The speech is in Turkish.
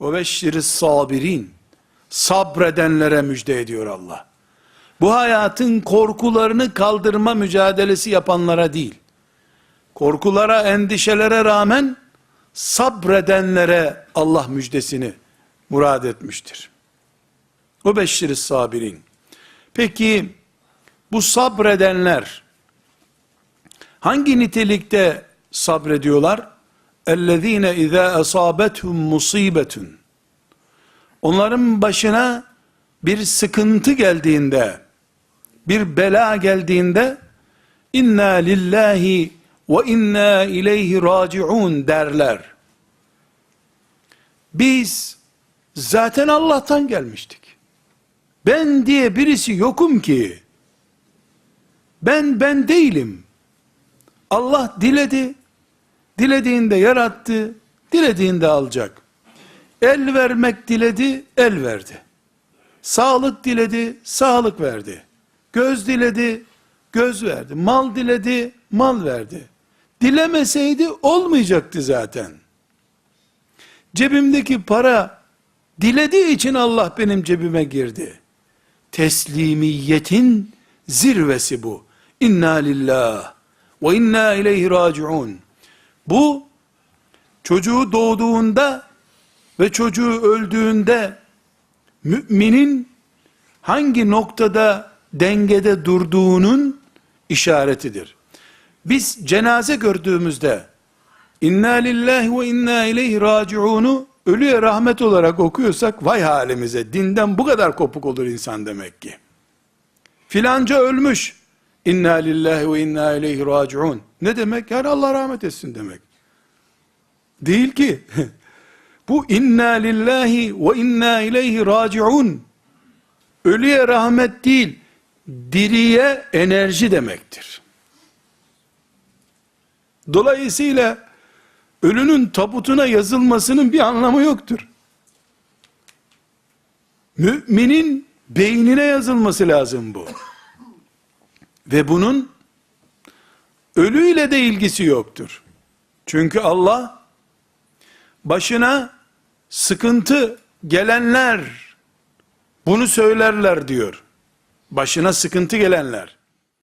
Ve beşşiri sabirin. Sabredenlere müjde ediyor Allah. Bu hayatın korkularını kaldırma mücadelesi yapanlara değil. Korkulara, endişelere rağmen sabredenlere Allah müjdesini murad etmiştir. O beşşiri sabirin. Peki bu sabredenler hangi nitelikte sabrediyorlar? اَلَّذ۪ينَ اِذَا اَصَابَتْهُمْ مُصِيبَةٌ Onların başına bir sıkıntı geldiğinde, bir bela geldiğinde, inna lillahi ve inna ileyhi raciun derler. Biz zaten Allah'tan gelmiştik. Ben diye birisi yokum ki. Ben ben değilim. Allah diledi, dilediğinde yarattı, dilediğinde alacak. El vermek diledi, el verdi. Sağlık diledi, sağlık verdi. Göz diledi, göz verdi. Mal diledi, mal verdi. Dilemeseydi olmayacaktı zaten. Cebimdeki para dilediği için Allah benim cebime girdi. Teslimiyetin zirvesi bu. İnna lillah ve inna ileyhi raciun. Bu çocuğu doğduğunda ve çocuğu öldüğünde müminin hangi noktada dengede durduğunun işaretidir. Biz cenaze gördüğümüzde inna lillahi ve inna ileyhi raciunu ölüye rahmet olarak okuyorsak vay halimize dinden bu kadar kopuk olur insan demek ki. Filanca ölmüş. İnna lillahi ve inna ileyhi raciun. Ne demek? Yani Allah rahmet etsin demek. Değil ki. Bu inna lillahi ve inna ileyhi raciun. Ölüye rahmet değil, diriye enerji demektir. Dolayısıyla ölünün tabutuna yazılmasının bir anlamı yoktur. Müminin beynine yazılması lazım bu. Ve bunun ölüyle de ilgisi yoktur. Çünkü Allah başına sıkıntı gelenler bunu söylerler diyor. Başına sıkıntı gelenler.